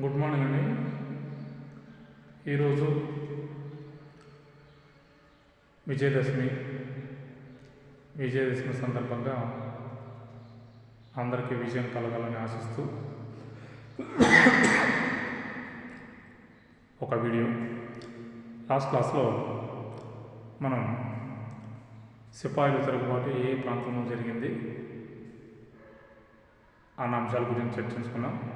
Good morning అండి. ఈరోజు విజయదశమి. విజయదశమి సందర్భంగా అందరికీ విజయం కలగాలని ఆశిస్తూ ఒక వీడియో. లాస్ట్ క్లాస్లో మనం సిపాయిల తిరుగుబాటు ఏ ప్రాంతంలో జరిగింది అన్న అంశాల గురించి చర్చించుకున్నాం.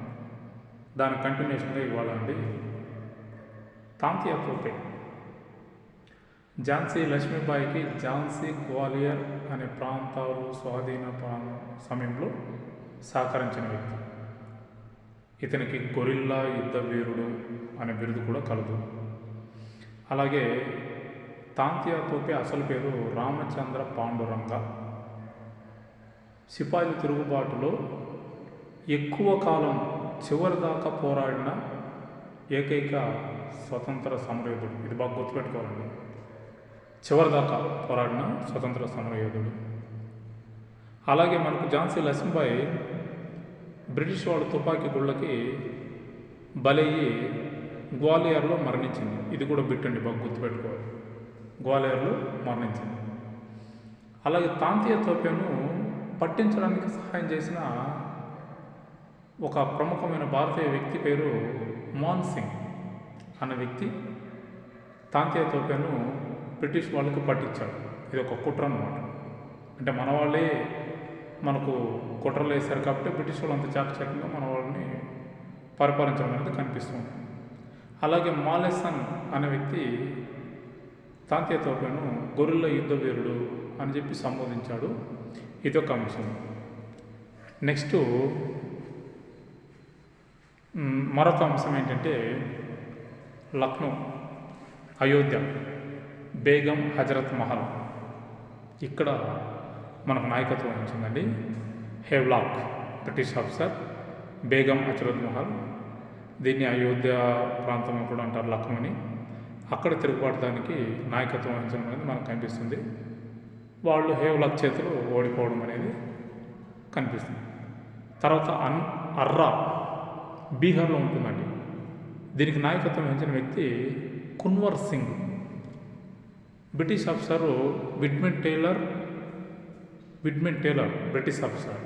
దాని కంటిన్యూషన్గా ఇవ్వాలండి. తాంతియా ఝాన్సీ లక్ష్మీబాయికి ఝాన్సీ గ్వాలియర్ అనే ప్రాంతాలు స్వాధీన సమయంలో సహకరించిన వ్యక్తి. ఇతనికి గొరిల్లా యుద్ధ వీరుడు అనే బిరుదు కూడా కలదు. అలాగే తాంతియా తోపే అసలు పేరు రామచంద్ర పాండురంగ. సిపాయిల తిరుగుబాటులో ఎక్కువ కాలం చివరిదాకా పోరాడిన ఏకైక స్వతంత్ర సమరయోధుడు. ఇది బాగా గుర్తుపెట్టుకోవాలండి. చివరిదాకా పోరాడిన స్వతంత్ర సమరయోధుడు. అలాగే మనకు ఝాన్సీ లక్ష్మీబాయి బ్రిటిష్ వాళ్ళ తుపాకీ గుళ్ళకి బలయ్యి గ్వాలియర్లో మరణించింది. ఇది కూడా బిట్టండి బాగా గుర్తుపెట్టుకోవాలి. గ్వాలియర్లో మరణించింది. అలాగే తాంతీయ తోప్యను పట్టించడానికి సహాయం చేసిన ఒక ప్రముఖమైన భారతీయ వ్యక్తి పేరు మోహన్ సింగ్. అన్న వ్యక్తి తాంతీయ తోపేను బ్రిటిష్ వాళ్ళకి పట్టించాడు. ఇది ఒక కుట్ర అన్నమాట. అంటే మన వాళ్ళే మనకు కుట్రలు వేశారు కాబట్టి బ్రిటిష్ వాళ్ళు అంత చాకచక్యంగా మన వాళ్ళని పరిపాలించడం అనేది కనిపిస్తుంది అలాగే మాలెసన్ అనే వ్యక్తి తాంతీయ తోపేను గొర్రెల యుద్ధ వీరుడు అని చెప్పి సంబోధించాడు. ఇది ఒక అంశం. నెక్స్ట్ మరొక అంశం ఏంటంటే లక్నో అయోధ్య బేగం హజరత్ మహల్. ఇక్కడ మనకు నాయకత్వం వహించిందండి Havelock British officer Begum Hazrat Mahal. దీన్ని అయోధ్య ప్రాంతం కూడా అంటారు లక్నోని అక్కడ తిరుగుబాటుదానికి నాయకత్వం వహించడం అనేది మనకు కనిపిస్తుంది. వాళ్ళు హేవ్లాక్ చేతులు ఓడిపోవడం అనేది కనిపిస్తుంది. తర్వాత అన్ అర్రా బీహార్లో ఉంటుందండి. దీనికి నాయకత్వం వహించిన వ్యక్తి Kunwar Singh. British officer Widman Tyler Widman Tyler British officer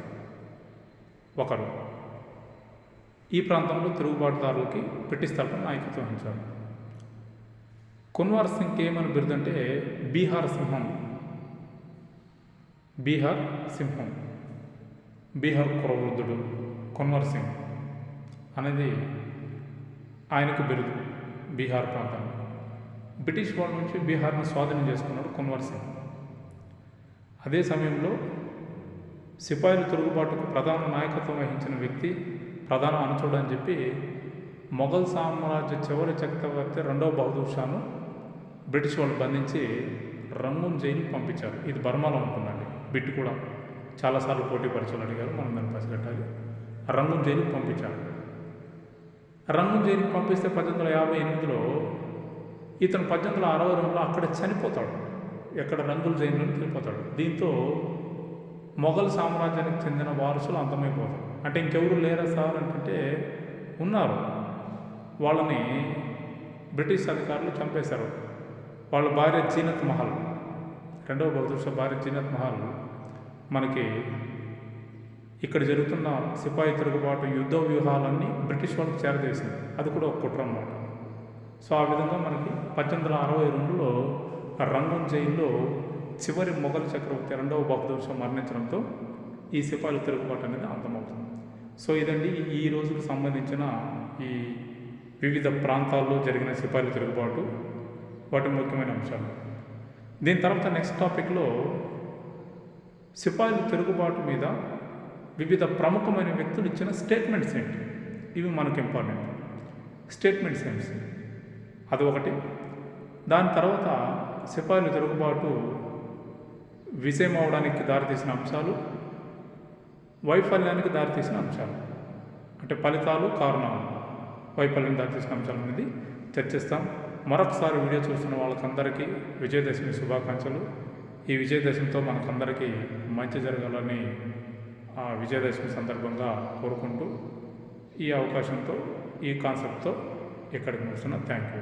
ఒకరు. ఈ ప్రాంతంలో తిరుగుబాటుదారులకి బ్రిటిష్ తరపున నాయకత్వం వహించారు. కున్వర్ సింగ్కి ఏమని బిరుదంటే బీహార్ సింహం. బీహార్ సింహం. బీహార్ కురవృద్ధుడు కున్వర్ సింగ్. అనేది ఆయనకు బిరుదు బీహార్ ప్రాంతంలో. బ్రిటిష్ వాళ్ళ నుంచి బీహార్ను స్వాధీనం చేసుకున్నాడు కున్వర్ సింగ్. అదే సమయంలో సిపాయిల తిరుగుబాటుకు ప్రధాన నాయకత్వం వహించిన వ్యక్తి ప్రధాన అనుచరుడు అని చెప్పి మొఘల్ సామ్రాజ్య చివరి చక్రవర్తి రెండవ బహదూర్ షాను బ్రిటిష్ వాళ్ళు బంధించి రంగూన్ జైలుకి పంపించారు. ఇది బర్మాలో ఉంటుందండి. బిట్ కూడా చాలాసార్లు పోటీ పరీక్షలు అడిగారు. మనం దాన్ని పసిగట్టాలి రంగూన్ జైలుకి పంపించారు. రంగూన్ జైలుకి పంపిస్తే పద్దెనిమిది వందల యాభై ఎనిమిదిలో ఇతను పద్దెనిమిది వందల అరవై రెండులో అక్కడ చనిపోతాడు. ఎక్కడ రంగుల జైల్లో చనిపోతాడు. దీంతో మొఘల్ సామ్రాజ్యానికి చెందిన వారసులు అంతమైపోతారు. అంటే ఇంకెవరు లేరా సార్ అంటే ఉన్నారు. వాళ్ళని బ్రిటిష్ అధికారులు చంపేశారు. వాళ్ళ భార్య జీనత్ మహల్. రెండవ బహదూర్ భార్య జీనత్ మహల్ మనకి ఇక్కడ జరుగుతున్న సిపాయి తిరుగుబాటు యుద్ధ వ్యూహాలన్నీ బ్రిటిష్ వాళ్ళకి చేరదీసింది. అది కూడా ఒక కుట్ర అన్నమాట. సో ఆ విధంగా మనకి పద్దెనిమిది వందల అరవై రెండులో రంగం జైల్లో చివరి మొఘల్ చక్రవర్తి రెండవ బహదూర్ షా మరణించడంతో ఈ సిపాయిల తిరుగుబాటు అనేది అంతమవుతుంది. సో ఇదండి ఈ రోజుకు సంబంధించిన ఈ వివిధ ప్రాంతాల్లో జరిగిన సిపాయిల తిరుగుబాటు. వాటి ముఖ్యమైన అంశాలు. దీని తర్వాత నెక్స్ట్ టాపిక్లో సిపాయిల తిరుగుబాటు మీద వివిధ ప్రముఖమైన వ్యక్తులు ఇచ్చిన స్టేట్మెంట్స్ ఏంటి? ఇవి మనకు ఇంపార్టెంట్ స్టేట్మెంట్స్ ఏంటి? అది ఒకటి. దాని తర్వాత సిపాయిలు తిరుగుబాటు విజయం అవడానికి దారితీసిన అంశాలు వైఫల్యానికి దారితీసిన అంశాలు అంటే ఫలితాలు కారణాలు. వైఫల్యం దారితీసిన అంశాలు అనేది చర్చిస్తాం. మరొకసారి వీడియో చూస్తున్న వాళ్ళకందరికీ విజయదశమి శుభాకాంక్షలు. ఈ విజయదశమితో మనకందరికీ మంచి జరగాలని విజయదశమి సందర్భంగా కోరుకుంటూ ఈ అవకాశంతో ఈ కాన్సెప్ట్తో ఇక్కడికి ముగిస్తున్నా. Thank you